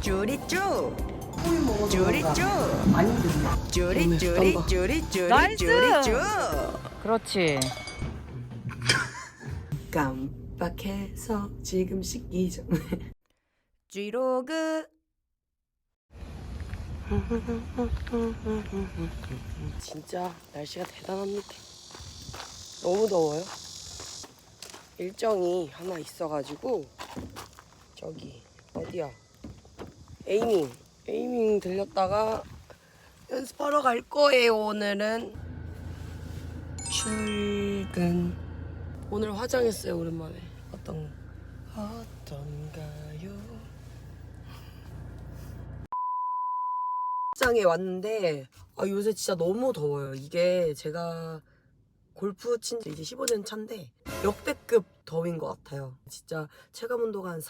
쭈리쭈 쭈리쭈 많이 힘들네. 쭈리 쭈리 쭈리 쭈리 나이스! 쭈리쭈 그렇지. 깜빡해서 지금 씻기 전에. 쥐로그 진짜 날씨가 대단합니다. 너무 더워요. 일정이 하나 있어가지고 저기 어디야? 에이밍 에이밍 들렸다가 연습하러 갈 거예요. 오늘은 출근. 오늘 화장했어요. 오랜만에 어떤 어떤가요? 장에 왔는데 아, 요새 진짜 너무 더워요. 이게 제가 골프 친 지 이제 15년 차인데 역대급 더위인 것 같아요. 진짜 체감 온도가 한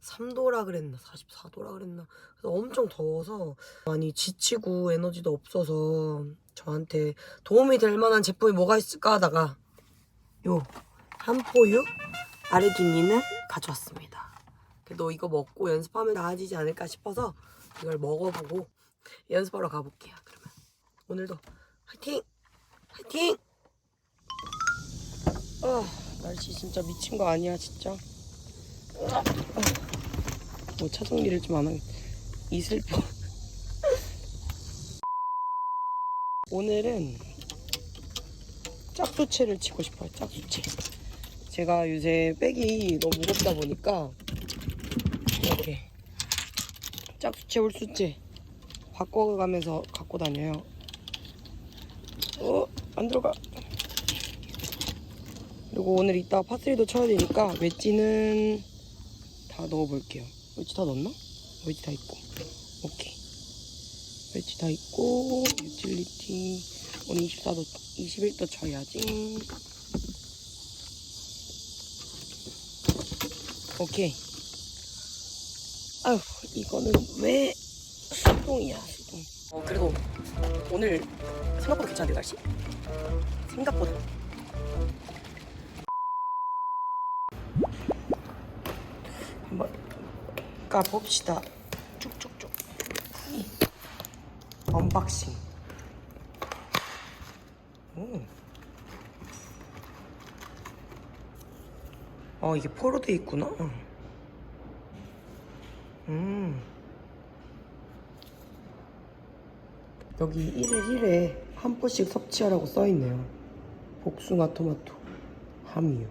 43도라 그랬나 44도라 그랬나 그래서 엄청 더워서 많이 지치고 에너지도 없어서 저한테 도움이 될 만한 제품이 뭐가 있을까 하다가 요 한포유 아르기닌을 가져왔습니다. 그래도 이거 먹고 연습하면 나아지지 않을까 싶어서 이걸 먹어보고 연습하러 가볼게요. 그러면 오늘도 화이팅! 화이팅! 아 날씨 진짜 미친 거 아니야 진짜. 아, 뭐 차 정리를 좀 안 하겠. 이슬퍼. 오늘은 짝수채를 치고 싶어요. 짝수채. 제가 요새 백이 너무 무겁다 보니까 이렇게 짝수채 홀수채 바꿔가면서 갖고 다녀요. 어, 안 들어가. 그리고 오늘 이따 파스리도 쳐야 되니까 웨지는 다 넣어볼게요. 웨지 다 넣었나? 웨지 다 있고. 오케이. 웨지 다 있고, 유틸리티. 오늘 24도, 21도 쳐야지. 오케이. 아휴, 이거는 왜 수동이야, 수동. 어, 그래도 오늘 생각보다 괜찮은데, 날씨? 생각보다. 한번 까봅시다. 쭉쭉쭉. 이. 언박싱. 오. 어, 이게 포로 돼 있구나. 음. 여기 1일 1회 한 포씩 섭취하라고 써있네요. 복숭아, 토마토, 함유.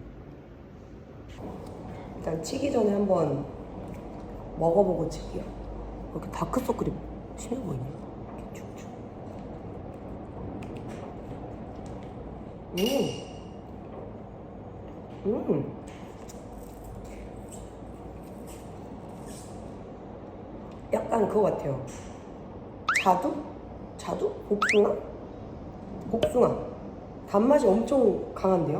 일단 치기 전에 한번 먹어보고 칠게요. 이렇게 다크서클이 심해 보이네. 이렇게 쭉쭉. 음. 음. 약간 그거 같아요. 자두? 자두? 복숭아? 복숭아. 단맛이 엄청 강한데요?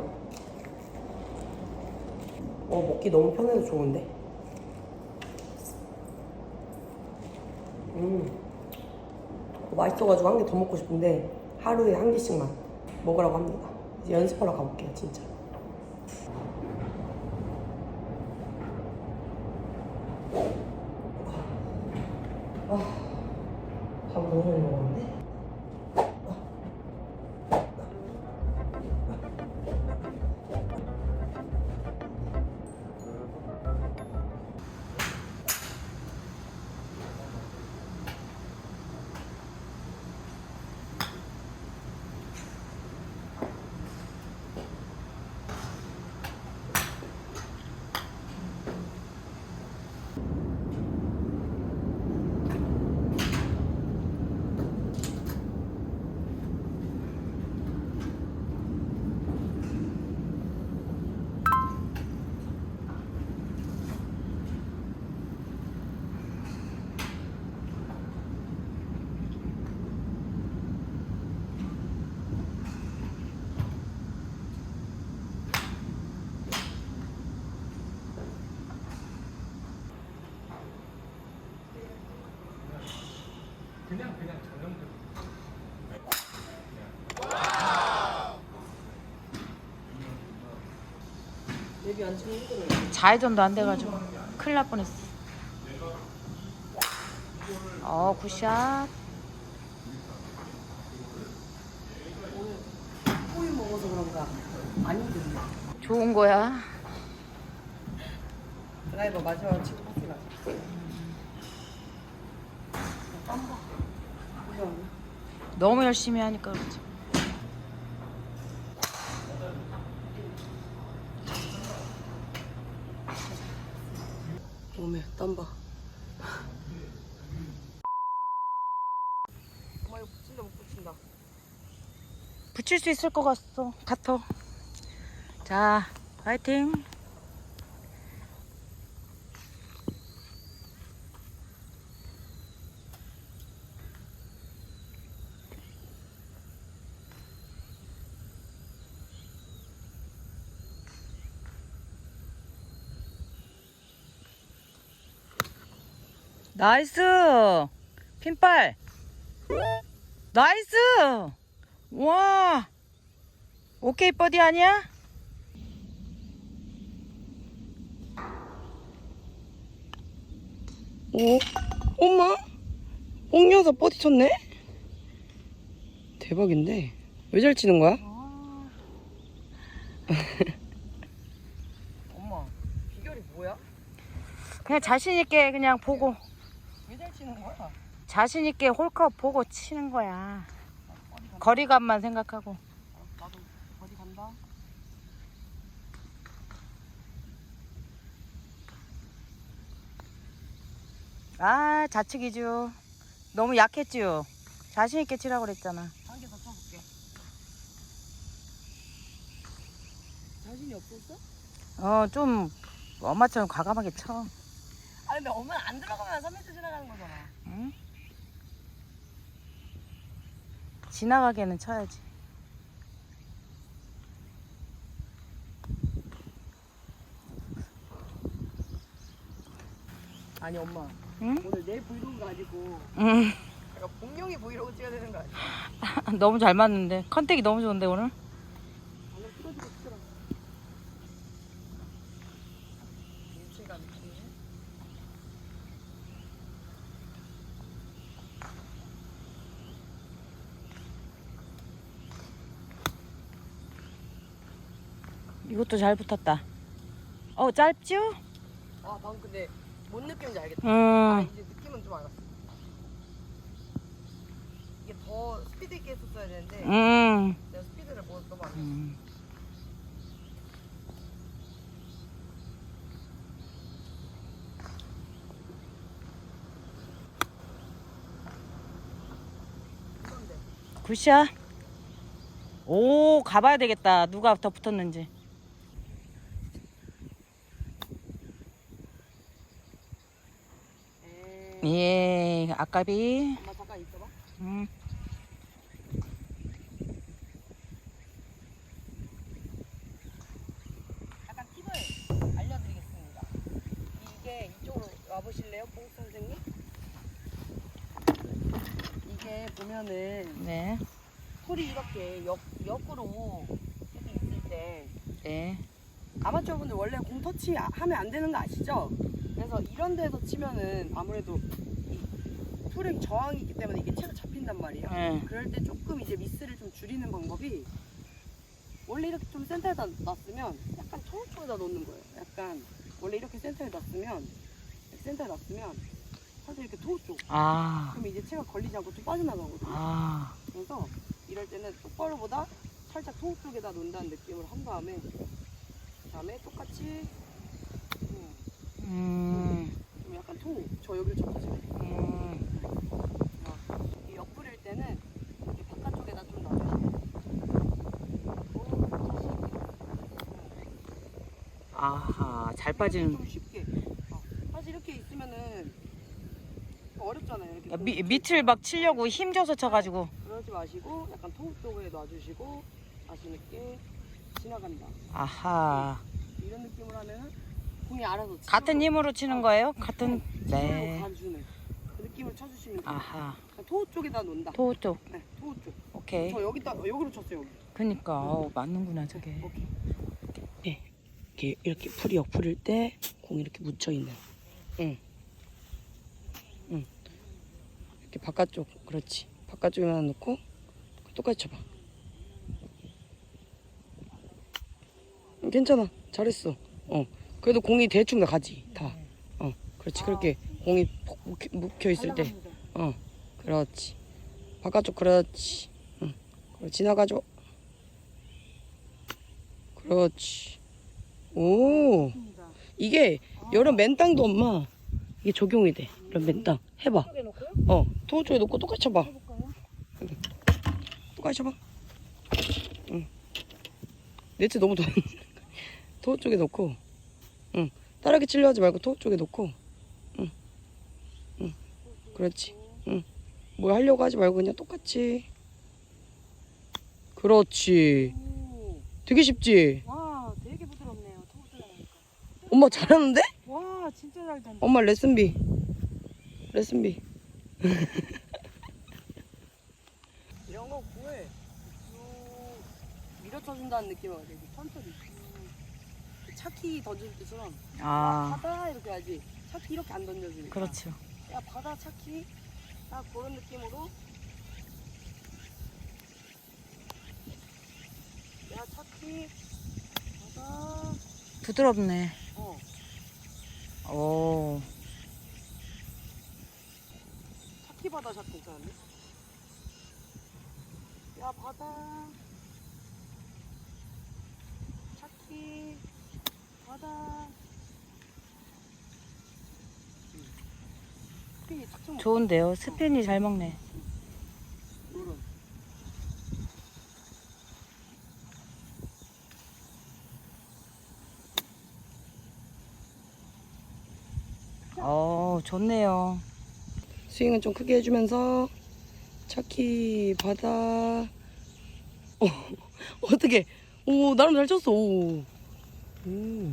어, 먹기 너무 편해서 좋은데? 음. 맛있어가지고 한 개 더 먹고 싶은데 하루에 한 개씩만 먹으라고 합니다. 이제 연습하러 가볼게요, 진짜. 안 찍는 거를 좌회전도 안 돼가지고 큰일 날 뻔했어. 어, 굿샷. 꼬이 먹어서 그런가 안 힘든데. 좋은 거야. 드라이버 마지막으로 치고 않나? 너무 열심히 하니까 그렇지. 몸에 땀 봐. 엄마 이거 붙인다 못 붙인다. 붙일 수 있을 것 같어. 같아. 자, 파이팅. 나이스! 핀발! 나이스! 와! 오케이 버디 아니야? 오, 엄마? 옥녀서 버디 쳤네? 대박인데? 왜 잘 치는 거야? 엄마, 비결이 뭐야? 그냥 자신 있게 그냥 보고 치는 거야? 자신 있게 홀컵 보고 치는 거야. 거리감만 생각하고. 나도 어디 간다. 아 좌측이죠. 너무 약했지요. 자신 있게 치라고 그랬잖아. 한 개 더 쳐볼게. 자신이 없었어? 어 좀 엄마처럼 과감하게 쳐. 아 근데 엄마는 안 들어가면 3m 지나가는 거잖아. 응? 지나가게는 쳐야지. 아니 엄마, 응? 오늘 내 브이로그 가지고 응. 약간 복룡이 브이로그 찍어야 되는 거 아니야? 너무 잘 맞는데 컨택이 너무 좋은데. 오늘 찍어주고 싶더라. 일체감 있지? 이것도 잘 붙었다. 어 짧죠? 아, 난 근데 뭔 느낌인지 알겠다. 아, 음. 이제 느낌은 좀 알았어. 이게 더 스피드 있게 했었어야 되는데 음. 내가 스피드를 뭐 너무 안 음. 했는데. 굿샷. 오, 가봐야 되겠다. 누가 더 붙었는지. 에이, 예, 아까비. 엄마 잠깐 있어봐. 음. 약간 팁을 알려드리겠습니다. 이게 이쪽으로 와보실래요, 뽕 선생님? 이게 보면은 네, 홀이 이렇게 역, 역으로 이렇게 있을 때 네. 아마추어분들 원래 공 터치 아- 하면 안 되는 거 아시죠? 그래서 이런 데서 치면은 아무래도 이 풀의 저항이 있기 때문에 이게 채가 잡힌단 말이에요. 네. 그럴 때 조금 이제 미스를 좀 줄이는 방법이 원래 이렇게 좀 센터에다 놨으면 약간 토우 쪽에다 놓는 거예요. 약간 원래 이렇게 센터에 놨으면 센터에 놨으면 사실 이렇게 토우 쪽. 아, 그럼 이제 채가 걸리지 않고 좀 빠져나가거든요. 아, 그래서 이럴 때는 똑바로보다 살짝 토우 쪽에다 놓는다는 느낌을 한 다음에 그다음에 똑같이 음, 음, 좀 약간 토우 저 여기를 접하시면 돼요. 음. 이 때는 바깥쪽에다 좀 아하, 잘 빠지는. 좀 쉽게 어, 사실 이렇게 있으면은 어렵잖아요 이렇게 야, 미, 밑을 막 치려고 힘줘서 쳐가지고. 그러지 마시고 약간 토우 쪽에 놔주시고 자신 있게 지나간다 아하. 이런 느낌으로 하면은 공이 알아서 치고 같은 힘으로 치는 거예요? 같은. 네. 네. 가주는 그 느낌을 쳐주시면 돼요 아하. 그러니까 토우 쪽에다 놓는다 토 쪽. 네 토우 쪽 오케이. 저 여기다 여기로 쳤어요 여기 그니까, 어, 맞는구나, 저게. 오케이 네. 이렇게 이렇게 풀이 옆풀일 때 공이 이렇게 묻혀 있는 응 응. 이렇게 바깥쪽, 그렇지. 바깥쪽에만 놓고 똑같이 쳐봐. 응, 괜찮아. 잘했어. 어. 그래도 공이 대충 나가지. 다. 어. 그렇지. 그렇게 공이 푹 묵혀 있을 때. 어. 그렇지. 바깥쪽 그렇지. 응. 그래 지나가줘. 그렇지. 오. 이게 여러 맨땅도 엄마 이게 적용이 돼. 이런 맨땅 해봐. 어. 토 쪽에 놓고 똑같이 쳐봐. 응. 똑같이 쳐봐. 응. 네트 너무 더. 토 쪽에 놓고. 응. 따라게 찔려 하지 말고 토 쪽에 놓고. 응. 응. 그렇지. 응. 뭐 하려고 하지 말고 그냥 똑같이. 그렇지. 되게 쉽지? 와 되게 부드럽네요. 엄마 잘하는데? 와 진짜 잘 된다. 엄마 레슨비. 레슨비. 이런 거 구해. 쭉 밀어쳐준다는 느낌으로 되게 천천히. 차키 던질 때처럼 아 받아 이렇게 하지. 차키 이렇게 안 던져주니까. 그렇죠. 야 받아 차키. 딱 그런 느낌으로. 야 차키. 받아. 부드럽네. 어. 오. 차키 바다 샷 괜찮은데? 야 바다 차키 바다 좋은데요. 스핀이 잘 먹네. 어 좋네요. 스윙은 좀 크게 해주면서 차키 바다 어 어떻게 오 나름 잘 쳤어 오 오.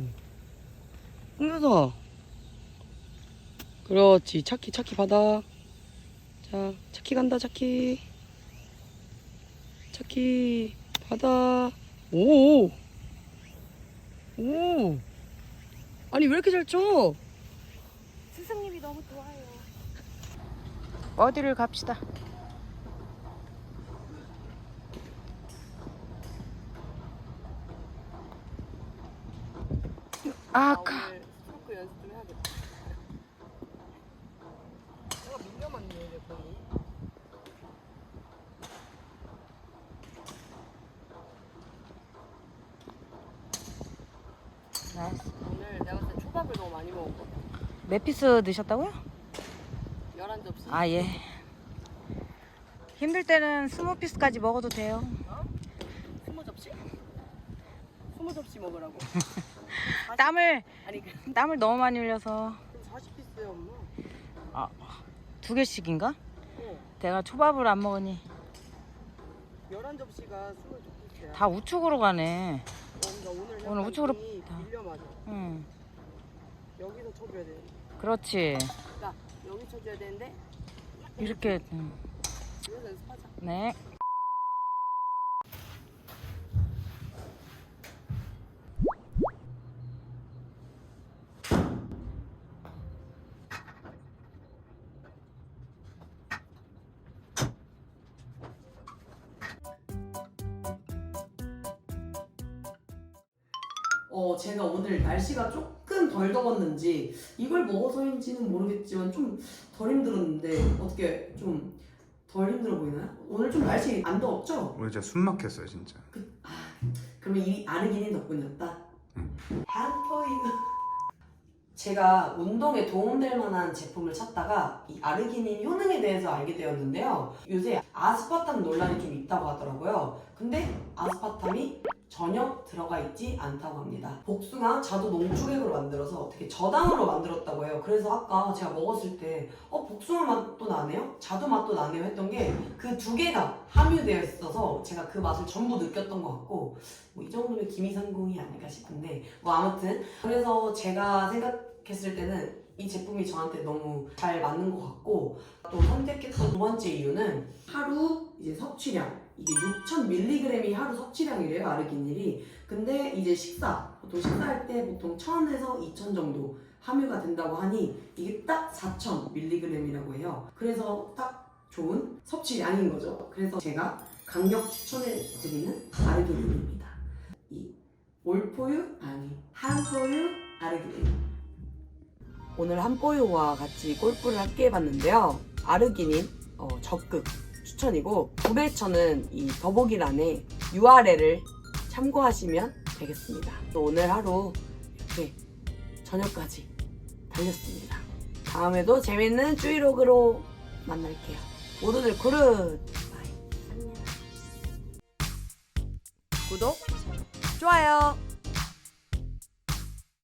흥겨서 그렇지 차키 차키 바다 자 차키 간다 차키 차키 바다 오오 오. 아니 왜 이렇게 잘 쳐? 스승님이 너무 좋아요. 어디를 갑시다. 아, 카. 오늘 스트로크 연습 좀 해야겠다. 내가 밀려 맞네 내 공이. 나이스. 오늘 내가 봤을 때 초밥을 너무 많이 먹었거든. 몇 피스 넣으셨다고요? 11 접시. 아, 예. 힘들 때는 스무 피스까지 먹어도 돼요. 20접시? 20접시 먹으라고. 땀을, 아니 그 땀을 너무 많이 흘려서. 40피스야 엄마. 아, 두 개씩인가? 어. 내가 초밥을 안 먹으니 11접시가 22피스야. 다 우측으로 가네. 그러니까 오늘 오늘 우측으로. 밀려 맞아. 응, 여기서 쳐줘야 돼. 그렇지. 그러니까 여기 쳐줘야 되는데 이렇게, 응. 여기서 연습하자. 네. 어, 제가 오늘 날씨가 조금 덜 더웠는지 이걸 먹어서인지는 모르겠지만 좀 덜 힘들었는데 어떻게 좀 덜 힘들어 보이나요? 오늘 좀 날씨 안 더웠죠? 오늘 진짜 숨 막혔어요 진짜 그러면 이 아르기닌 덕분이었다. 응. 한포이드. 제가 운동에 도움될 만한 제품을 찾다가 이 아르기닌 효능에 대해서 알게 되었는데요. 요새 아스파탐 논란이 좀 있다고 하더라고요. 근데 아스파탐이 전혀 들어가 있지 않다고 합니다. 복숭아 자두 농축액으로 만들어서 되게 저당으로 만들었다고 해요. 그래서 아까 제가 먹었을 때 어, 복숭아 맛도 나네요? 자두 맛도 나네요? 했던 게 그 두 개가 함유되어 있어서 제가 그 맛을 전부 느꼈던 것 같고 뭐 이 정도면 기미상궁이 아닐까 싶은데 뭐 아무튼 그래서 제가 생각 했을 때는 이 제품이 저한테 너무 잘 맞는 것 같고 또 선택했던 두 번째 이유는 하루 이제 섭취량 이게 6,000mg이 하루 섭취량이래요 아르기닐이 근데 이제 식사 보통 식사할 때 보통 1,000에서 2,000 정도 함유가 된다고 하니 이게 딱 4,000mg이라고 해요. 그래서 딱 좋은 섭취량인 거죠. 그래서 제가 강력 추천해 드리는 아르기닌입니다. 이 올포유 아니 한포유 아르기닌. 오늘 한포유와 같이 골프를 함께 해봤는데요. 아르기닌 어, 적극 추천이고 구매처는 이 더보기란에 URL을 참고하시면 되겠습니다. 또 오늘 하루 이렇게 저녁까지 달렸습니다. 다음에도 재밌는 쭈이로그로 만날게요. 모두들 구릇! 바이. 안녕. 구독, 좋아요.